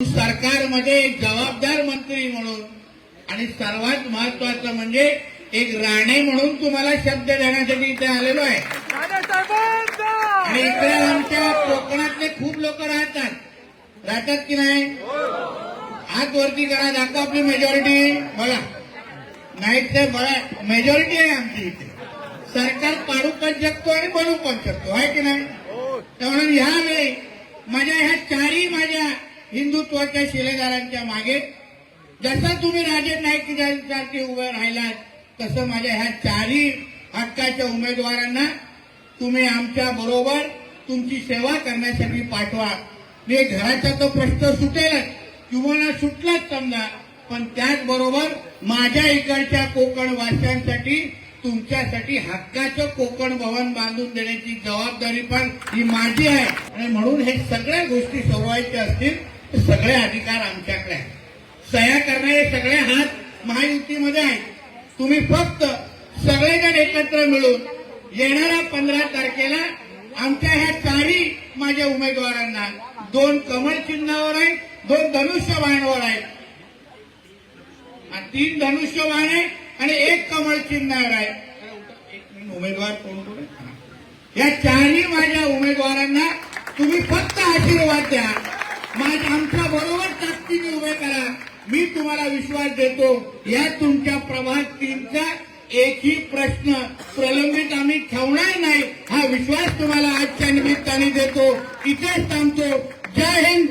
सरकारमध्ये एक जबाबदार मंत्री म्हणून आणि सर्वात महत्वाचं म्हणजे एक राणे म्हणून तुम्हाला शब्द देण्यासाठी इथे आलेलो आहे. आणि इकडे आमच्या कोकणातले खूप लोक राहतात. राहतात की नाही? हात वरती करा दाखवा आपली मेजॉरिटी बघा नाही तर बघा मेजॉरिटी आहे आमची इथे. सरकार पाडू पण शकतो आणि बनू पण शकतो आहे की नाही? त्यामुळे ह्यावेळी माझ्या ह्या चारही माझ्या हिंदुत्वाच्या शिलेदारांच्या मागे जसं तुम्ही राजे नाईक उभे राहिलात तसं माझ्या ह्या चारही हक्काच्या उमेदवारांना तुम्ही आमच्या बरोबर तुमची सेवा करण्यासाठी पाठवा. मी घराचा तो प्रश्न सुटेलच किंवा सुटलाच समजा पण त्याचबरोबर माझ्या इकडच्या कोकणवासियांसाठी तुमच्यासाठी हक्काचं कोकण भवन बांधून देण्याची जबाबदारी पण ही माझी आहे. आणि म्हणून हे सगळ्या गोष्टी सोडवायच्या असतील सगळे अधिकार आमच्याकडे आहेत. सह्या करणारे सगळे हात महायुतीमध्ये आहेत. तुम्ही फक्त सगळेजण एकत्र मिळून येणाऱ्या पंधरा तारखेला आमच्या ह्या चारही माझ्या उमेदवारांना दोन कमल चिन्हावर आहे दोन धनुष्यबाणावर आहे आणि तीन धनुष्यबाण आहे आणि एक कमळ चिन्हावर आहे. उमेदवार कोण कोण या चारही माझ्या उमेदवारांना तुम्ही फक्त आशीर्वाद द्या. माझ्या आमच्या बरोबर ताकदीने उभे करा. मी तुम्हाला विश्वास देतो या तुमच्या प्रभात तीनचा एकही प्रश्न प्रलंबित आम्ही ठेवणार नाही हा विश्वास तुम्हाला आजच्या निमित्ताने देतो. इथेच थांबतो. जय हिंद.